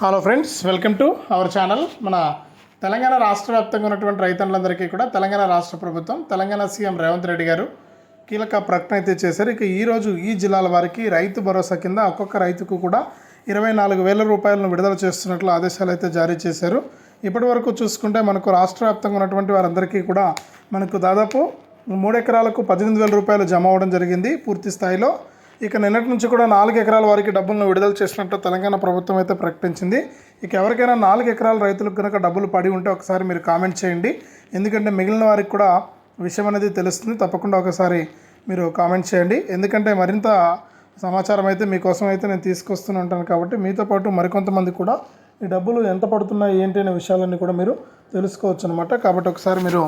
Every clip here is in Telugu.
Hello friends welcome to our channel మన తెలంగాణ రాష్ట్ర వ్యాప్తంగా ఉన్నటువంటి రైతులందరికీ కూడా తెలంగాణ రాష్ట్ర ప్రభుత్వం తెలంగాణ సీఎం రేవంత్ రెడ్డి గారు కీలక ప్రకటన అయితే చేశారు. ఇక ఈరోజు ఈ జిల్లాల వారికి రైతు భరోసా కింద ఒక్కొక్క రైతుకు కూడా ఇరవై నాలుగు వేల రూపాయలను విడుదల చేస్తున్నట్లు ఆదేశాలు అయితే జారీ చేశారు. ఇప్పటి వరకు చూసుకుంటే మనకు రాష్ట్ర వ్యాప్తంగా ఉన్నటువంటి వారందరికీ కూడా మనకు దాదాపు మూడు ఎకరాలకు పద్దెనిమిది వేల రూపాయలు జమ అవ్వడం జరిగింది పూర్తి స్థాయిలో. ఇక నిన్నటి నుంచి కూడా నాలుగు ఎకరాల వారికి డబ్బులను విడుదల చేసినట్టు తెలంగాణ ప్రభుత్వం అయితే ప్రకటించింది. ఇక ఎవరికైనా నాలుగు ఎకరాల రైతులకు కనుక డబ్బులు పడి ఉంటే ఒకసారి మీరు కామెంట్ చేయండి. ఎందుకంటే మిగిలిన వారికి కూడా విషయం అనేది తెలుస్తుంది. తప్పకుండా ఒకసారి మీరు కామెంట్ చేయండి. ఎందుకంటే మరింత సమాచారం అయితే మీకోసం అయితే నేను తీసుకొస్తూనే ఉంటాను కాబట్టి మీతో పాటు మరికొంతమంది కూడా ఈ డబ్బులు ఎంత పడుతున్నాయి ఏంటి అనే విషయాలన్నీ కూడా మీరు తెలుసుకోవచ్చు అనమాట కాబట్టి ఒకసారి మీరు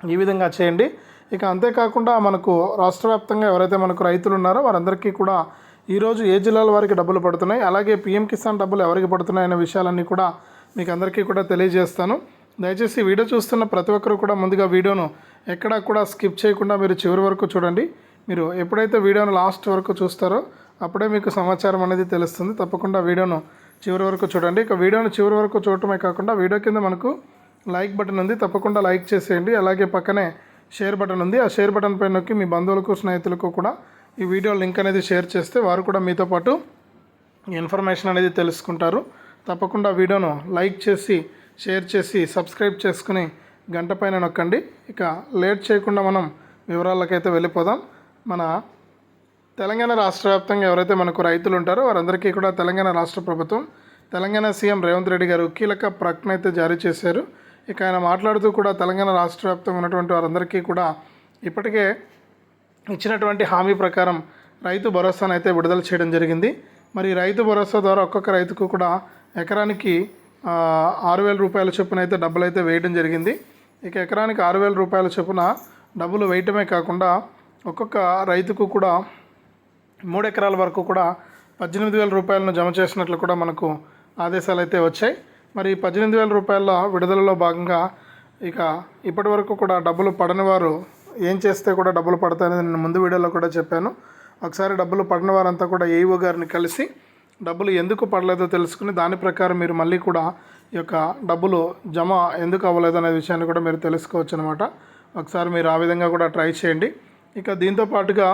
ఈ విధంగా చేయండి. ఇక అంతేకాకుండా మనకు రాష్ట్ర వ్యాప్తంగా ఎవరైతే మనకు రైతులు ఉన్నారో వారందరికీ కూడా ఈరోజు ఏ జిల్లాల వారికి డబ్బులు పడుతున్నాయి అలాగే పీఎం కిసాన్ డబ్బులు ఎవరికి పడుతున్నాయి అనే విషయాలన్నీ కూడా మీకు అందరికీ కూడా తెలియజేస్తాను. దయచేసి వీడియో చూస్తున్న ప్రతి ఒక్కరు కూడా ముందుగా వీడియోను ఎక్కడా కూడా స్కిప్ చేయకుండా మీరు చివరి వరకు చూడండి. మీరు ఎప్పుడైతే వీడియోను లాస్ట్ వరకు చూస్తారో అప్పుడే మీకు సమాచారం అనేది తెలుస్తుంది. తప్పకుండా వీడియోను చివరి వరకు చూడండి. ఇక వీడియోను చివరి వరకు చూడటమే కాకుండా వీడియో కింద మనకు లైక్ బటన్ ఉంది. తప్పకుండా లైక్ చేసేయండి. అలాగే పక్కనే షేర్ బటన్ ఉంది. ఆ షేర్ బటన్ పైన నొక్కి మీ బంధువులకు స్నేహితులకు కూడా ఈ వీడియో లింక్ అనేది షేర్ చేస్తే వారు కూడా మీతో పాటు ఇన్ఫర్మేషన్ అనేది తెలుసుకుంటారు. తప్పకుండా వీడియోను లైక్ చేసి షేర్ చేసి సబ్స్క్రైబ్ చేసుకుని గంట పైన నొక్కండి. ఇక లేట్ చేయకుండా మనం వివరాలకైతే వెళ్ళిపోదాం. మన తెలంగాణ రాష్ట్ర వ్యాప్తంగా ఎవరైతే మనకు రైతులు ఉంటారో వారందరికీ కూడా తెలంగాణ రాష్ట్ర ప్రభుత్వం తెలంగాణ సీఎం రేవంత్ రెడ్డి గారు కీలక ప్రకటన అయితే జారీ చేశారు. ఇక ఆయన మాట్లాడుతూ కూడా తెలంగాణ రాష్ట్ర వ్యాప్తంగా ఉన్నటువంటి వారందరికీ కూడా ఇప్పటికే ఇచ్చినటువంటి హామీ ప్రకారం రైతు భరోసాను అయితే విడుదల చేయడం జరిగింది. మరి రైతు భరోసా ద్వారా ఒక్కొక్క రైతుకు కూడా ఎకరానికి ఆరు వేల రూపాయల చొప్పున అయితే డబ్బులు అయితే వేయడం జరిగింది. ఇక ఎకరానికి ఆరు వేల రూపాయల చొప్పున డబ్బులు వేయటమే కాకుండా ఒక్కొక్క రైతుకు కూడా మూడు ఎకరాల వరకు కూడా పద్దెనిమిది వేల రూపాయలను జమ చేసినట్లు కూడా మనకు ఆదేశాలు అయితే వచ్చాయి. మరి పద్దెనిమిది వేల రూపాయల విడుదలలో భాగంగా ఇక ఇప్పటి వరకు కూడా డబ్బులు పడని వారు ఏం చేస్తే కూడా డబ్బులు పడతాయని నేను ముందు వీడియోలో కూడా చెప్పాను. ఒకసారి డబ్బులు పడిన వారంతా కూడా ఏఈఓ గారిని కలిసి డబ్బులు ఎందుకు పడలేదో తెలుసుకుని దాని ప్రకారం మీరు మళ్ళీ కూడా ఈ యొక్క డబ్బులు జమ ఎందుకు అవ్వలేదు అనే విషయాన్ని కూడా మీరు తెలుసుకోవచ్చు అనమాట ఒకసారి మీరు ఆ విధంగా కూడా ట్రై చేయండి. ఇక దీంతో పాటుగా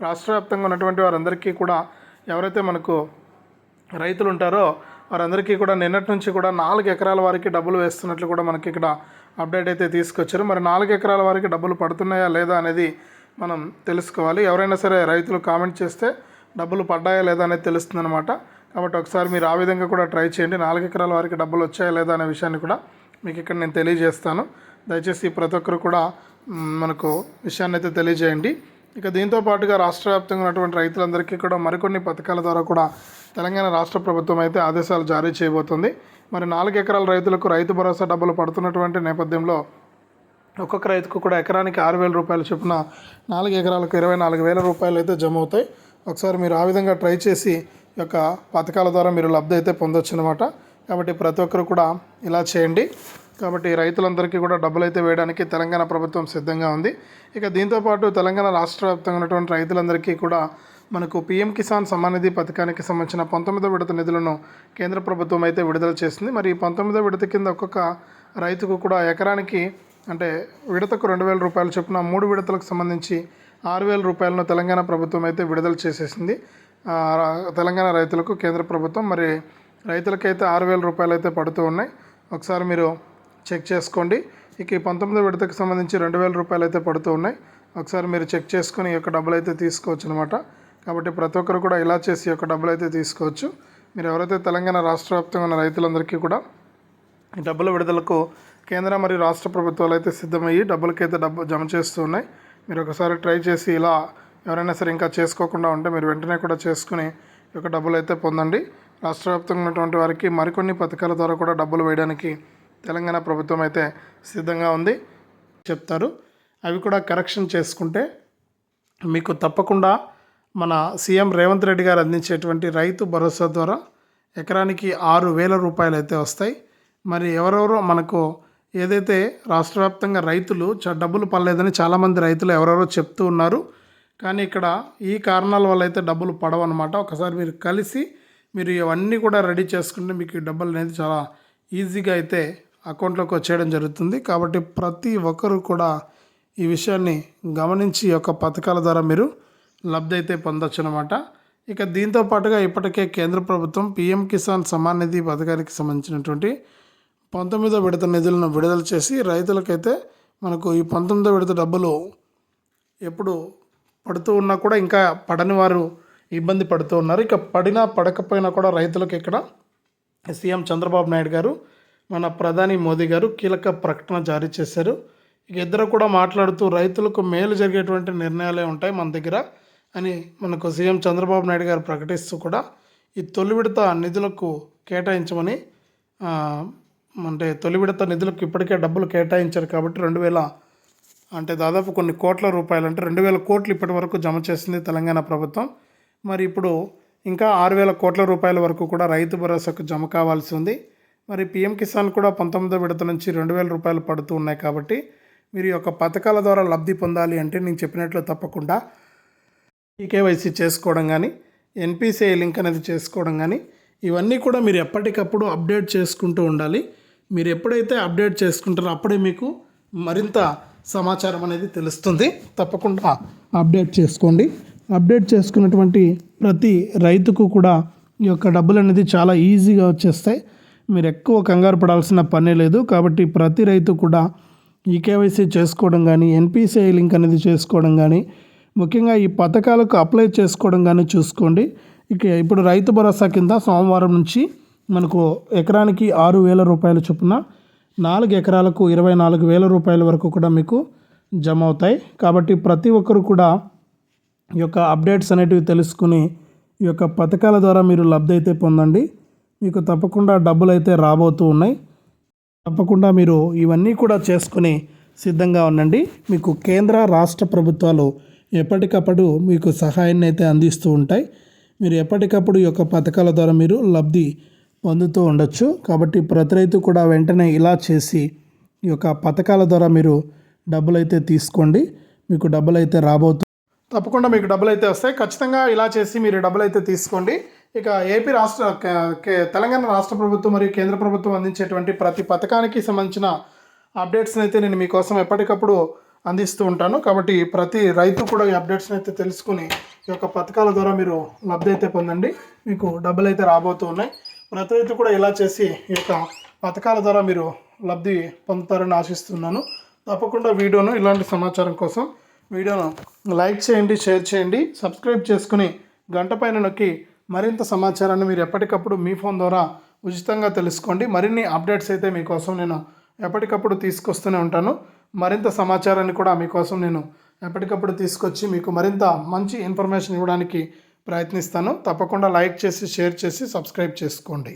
రాష్ట్ర వ్యాప్తంగా ఉన్నటువంటి వారందరికీ కూడా ఎవరైతే మనకు రైతులు ఉంటారో వారందరికీ కూడా నిన్నటి నుంచి కూడా నాలుగు ఎకరాల వారికి డబ్బులు వేస్తున్నట్లు కూడా మనకి ఇక్కడ అప్డేట్ అయితే తీసుకొచ్చారు. మరి నాలుగు ఎకరాల వారికి డబ్బులు పడుతున్నాయా లేదా అనేది మనం తెలుసుకోవాలి. ఎవరైనా సరే రైతులు కామెంట్ చేస్తే డబ్బులు పడ్డాయా లేదా అనేది తెలుస్తుందన్నమాట. కాబట్టి ఒకసారి మీరు ఆ విధంగా కూడా ట్రై చేయండి. నాలుగు ఎకరాల వారికి డబ్బులు వచ్చాయా లేదా అనే విషయాన్ని కూడా మీకు ఇక్కడ నేను తెలియజేస్తాను. దయచేసి ప్రతి ఒక్కరు కూడా మనకు విషయాన్ని అయితే తెలియజేయండి. ఇక దీంతో పాటుగా రాష్ట్ర వ్యాప్తంగా ఉన్నటువంటి రైతులందరికీ కూడా మరికొన్ని పథకాల ద్వారా కూడా తెలంగాణ రాష్ట్ర ప్రభుత్వం అయితే ఆదేశాలు జారీ చేయబోతుంది. మరి నాలుగు ఎకరాల రైతులకు రైతు భరోసా డబ్బులు పడుతున్నటువంటి నేపథ్యంలో ఒక్కొక్క రైతుకు కూడా ఎకరానికి ఆరు వేల రూపాయలు చొప్పున నాలుగు ఎకరాలకు ఇరవై నాలుగు వేల రూపాయలు అయితే జమ అవుతాయి. ఒకసారి మీరు ఆ విధంగా ట్రై చేసి ఈ యొక్క పథకాల ద్వారా మీరు లబ్ధి అయితే పొందొచ్చు అనమాట కాబట్టి ప్రతి ఒక్కరు కూడా ఇలా చేయండి. కాబట్టి రైతులందరికీ కూడా డబ్బులు అయితే వేయడానికి తెలంగాణ ప్రభుత్వం సిద్ధంగా ఉంది. ఇక దీంతోపాటు తెలంగాణ రాష్ట్ర వ్యాప్తంగా ఉన్నటువంటి రైతులందరికీ కూడా మనకు పీఎం కిసాన్ సమ్మాన్ నిధి పథకానికి సంబంధించిన పంతొమ్మిదో విడత నిధులను కేంద్ర ప్రభుత్వం అయితే విడుదల చేసింది. మరి ఈ పంతొమ్మిదో విడత కింద ఒక్కొక్క రైతుకు కూడా ఎకరానికి అంటే విడతకు రెండు వేల రూపాయలు చొప్పున మూడు విడతలకు సంబంధించి ఆరు వేల రూపాయలను తెలంగాణ ప్రభుత్వం అయితే విడుదల చేసేసింది. తెలంగాణ రైతులకు కేంద్ర ప్రభుత్వం. మరి రైతులకైతే ఆరు వేల రూపాయలు అయితే పడుతూ ఉన్నాయి. ఒకసారి మీరు చెక్ చేసుకోండి. ఇక ఈ పంతొమ్మిదో విడతకు సంబంధించి రెండు వేల రూపాయలు అయితే పడుతూ ఉన్నాయి. ఒకసారి మీరు చెక్ చేసుకొని ఈ యొక్క డబ్బులు అయితే తీసుకోవచ్చు అనమాట కాబట్టి ప్రతి ఒక్కరు కూడా ఇలా చేసి ఈ యొక్క డబ్బులు అయితే తీసుకోవచ్చు. మీరు ఎవరైతే తెలంగాణ రాష్ట్ర వ్యాప్తంగా ఉన్న రైతులందరికీ కూడా ఈ డబ్బుల విడుదలకు కేంద్ర మరియు రాష్ట్ర ప్రభుత్వాలు అయితే సిద్ధమయ్యి డబ్బులకైతే డబ్బు జమ చేస్తూ ఉన్నాయి. మీరు ఒకసారి ట్రై చేసి ఇలా ఎవరైనా సరే ఇంకా చేసుకోకుండా ఉంటే మీరు వెంటనే కూడా చేసుకుని ఈ యొక్క డబ్బులు అయితే పొందండి. రాష్ట్ర వ్యాప్తంగా ఉన్నటువంటి వారికి మరికొన్ని పథకాల ద్వారా కూడా డబ్బులు వేయడానికి తెలంగాణ ప్రభుత్వం అయితే సిద్ధంగా ఉంది చెప్తారు. అవి కూడా కరెక్షన్ చేసుకుంటే మీకు తప్పకుండా మన సీఎం రేవంత్ రెడ్డి గారు అందించేటువంటి రైతు భరోసా ద్వారా ఎకరానికి ఆరు వేల రూపాయలు అయితే వస్తాయి. మరి ఎవరెవరో మనకు ఏదైతే రాష్ట్ర వ్యాప్తంగా రైతులు డబ్బులు పడలేదని చాలామంది రైతులు ఎవరెవరో చెప్తూ ఉన్నారు. కానీ ఇక్కడ ఈ కారణాల వల్ల అయితే డబ్బులు పడవన్నమాట. ఒకసారి మీరు కలిసి మీరు ఇవన్నీ కూడా రెడీ చేసుకుంటే మీకు ఈ డబ్బులు అనేది చాలా ఈజీగా అయితే అకౌంట్లోకి వచ్చేయడం జరుగుతుంది. కాబట్టి ప్రతి ఒక్కరూ కూడా ఈ విషయాన్ని గమనించి యొక్క పథకాల ద్వారా మీరు లబ్ధి అయితే పొందొచ్చు అనమాట ఇక దీంతో పాటుగా ఇప్పటికే కేంద్ర ప్రభుత్వం పిఎం కిసాన్ సమాన్ నిధి పథకానికి సంబంధించినటువంటి పంతొమ్మిదో విడత నిధులను విడుదల చేసి రైతులకైతే మనకు ఈ పంతొమ్మిదో విడత డబ్బులు ఎప్పుడు పడుతూ ఉన్నా కూడా ఇంకా పడని వారు ఇబ్బంది పడుతూ ఉన్నారు. ఇక పడినా పడకపోయినా కూడా రైతులకు ఇక్కడ సీఎం చంద్రబాబు నాయుడు గారు మన ప్రధాని మోదీ గారు కీలక ప్రకటన జారీ చేశారు. ఇక ఇద్దరు కూడా మాట్లాడుతూ రైతులకు మేలు జరిగేటువంటి నిర్ణయాలే ఉంటాయి మన దగ్గర అని మనకు సీఎం చంద్రబాబు నాయుడు గారు ప్రకటిస్తూ కూడా ఈ తొలి విడత నిధులకు కేటాయించమని అంటే తొలి విడత నిధులకు ఇప్పటికే డబ్బులు కేటాయించారు కాబట్టి రెండు వేల అంటే దాదాపు కొన్ని కోట్ల రూపాయలు అంటే రెండు వేల కోట్లు ఇప్పటి వరకు జమ చేసింది తెలంగాణ ప్రభుత్వం. మరి ఇప్పుడు ఇంకా ఆరు వేల కోట్ల రూపాయల వరకు కూడా రైతు భరోసాకు జమ కావాల్సి ఉంది. మరి పిఎం కిసాన్ కూడా పంతొమ్మిదో విడత నుంచి రెండు వేల రూపాయలు పడుతూ ఉన్నాయి కాబట్టి మీరు ఈ యొక్క పథకాల ద్వారా లబ్ధి పొందాలి అంటే నేను చెప్పినట్లు తప్పకుండా ఈకేవైసీ చేసుకోవడం కానీ ఎన్పిసిఐ లింక్ అనేది చేసుకోవడం కానీ ఇవన్నీ కూడా మీరు ఎప్పటికప్పుడు అప్డేట్ చేసుకుంటూ ఉండాలి. మీరు ఎప్పుడైతే అప్డేట్ చేసుకుంటారో అప్పుడే మీకు మరింత సమాచారం అనేది తెలుస్తుంది. తప్పకుండా అప్డేట్ చేసుకోండి. అప్డేట్ చేసుకున్నటువంటి ప్రతి రైతుకు కూడా ఈ యొక్క డబ్బులు అనేది చాలా ఈజీగా వచ్చేస్తాయి. మీరు ఎక్కువ కంగారు పడాల్సిన పనే లేదు. కాబట్టి ప్రతి రైతు కూడా ఈ కేవైసీ చేసుకోవడం కానీ ఎన్పిసిఐ లింక్ అనేది చేసుకోవడం కానీ ముఖ్యంగా ఈ పథకాలకు అప్లై చేసుకోవడం కానీ చూసుకోండి. ఇక ఇప్పుడు రైతు భరోసా కింద సోమవారం నుంచి మనకు ఎకరానికి ఆరు వేల రూపాయల చొప్పున నాలుగు ఎకరాలకు ఇరవై నాలుగు వేల రూపాయల వరకు కూడా మీకు జమ అవుతాయి కాబట్టి ప్రతి ఒక్కరు కూడా ఈ యొక్క అప్డేట్స్ అనేటివి తెలుసుకుని ఈ యొక్క పథకాల ద్వారా మీరు లబ్ధి అయితే పొందండి. మీకు తప్పకుండా డబ్బులు అయితే రాబోతూ ఉన్నాయి. తప్పకుండా మీరు ఇవన్నీ కూడా చేసుకుని సిద్ధంగా ఉండండి. మీకు కేంద్ర రాష్ట్ర ప్రభుత్వాలు ఎప్పటికప్పుడు మీకు సహాయాన్ని అయితే అందిస్తూ ఉంటాయి. మీరు ఎప్పటికప్పుడు ఈ యొక్క పథకాల ద్వారా మీరు లబ్ధి పొందుతూ ఉండొచ్చు. కాబట్టి ప్రతి రైతు కూడా వెంటనే ఇలా చేసి ఈ యొక్క పథకాల ద్వారా మీరు డబ్బులు అయితే తీసుకోండి. మీకు డబ్బులు అయితే రాబోతు తప్పకుండా మీకు డబ్బులు అయితే వస్తాయి. ఖచ్చితంగా ఇలా చేసి మీరు డబ్బులు అయితే తీసుకోండి. ఇక ఏపీ రాష్ట్ర తెలంగాణ రాష్ట్ర ప్రభుత్వం మరియు కేంద్ర ప్రభుత్వం అందించేటువంటి ప్రతి పథకానికి సంబంధించిన అప్డేట్స్ని అయితే నేను మీకోసం ఎప్పటికప్పుడు అందిస్తూ ఉంటాను. కాబట్టి ప్రతి రైతు కూడా ఈ అప్డేట్స్ని అయితే తెలుసుకుని ఈ యొక్క పథకాల ద్వారా మీరు లబ్ధి అయితే పొందండి. మీకు డబ్బులు అయితే రాబోతూ ఉన్నాయి. ప్రతి రైతు కూడా ఇలా చేసి ఈ యొక్క పథకాల ద్వారా మీరు లబ్ధి పొందుతారని ఆశిస్తున్నాను. తప్పకుండా వీడియోను ఇలాంటి సమాచారం కోసం వీడియోను లైక్ చేయండి షేర్ చేయండి సబ్స్క్రైబ్ చేసుకుని గంట పైన నొక్కి మరింత సమాచారాన్ని మీరు ఎప్పటికప్పుడు మీ ఫోన్ ద్వారా ఉచితంగా తెలుసుకోండి. మరిన్ని అప్డేట్స్ అయితే మీకోసం నేను ఎప్పటికప్పుడు తీసుకొస్తూనే ఉంటాను. మరింత సమాచారాన్ని కూడా మీకోసం నేను ఎప్పటికప్పుడు తీసుకొచ్చి మీకు మరింత మంచి ఇన్ఫర్మేషన్ ఇవ్వడానికి ప్రయత్నిస్తాను. తప్పకుండా లైక్ చేసి షేర్ చేసి సబ్స్క్రైబ్ చేసుకోండి.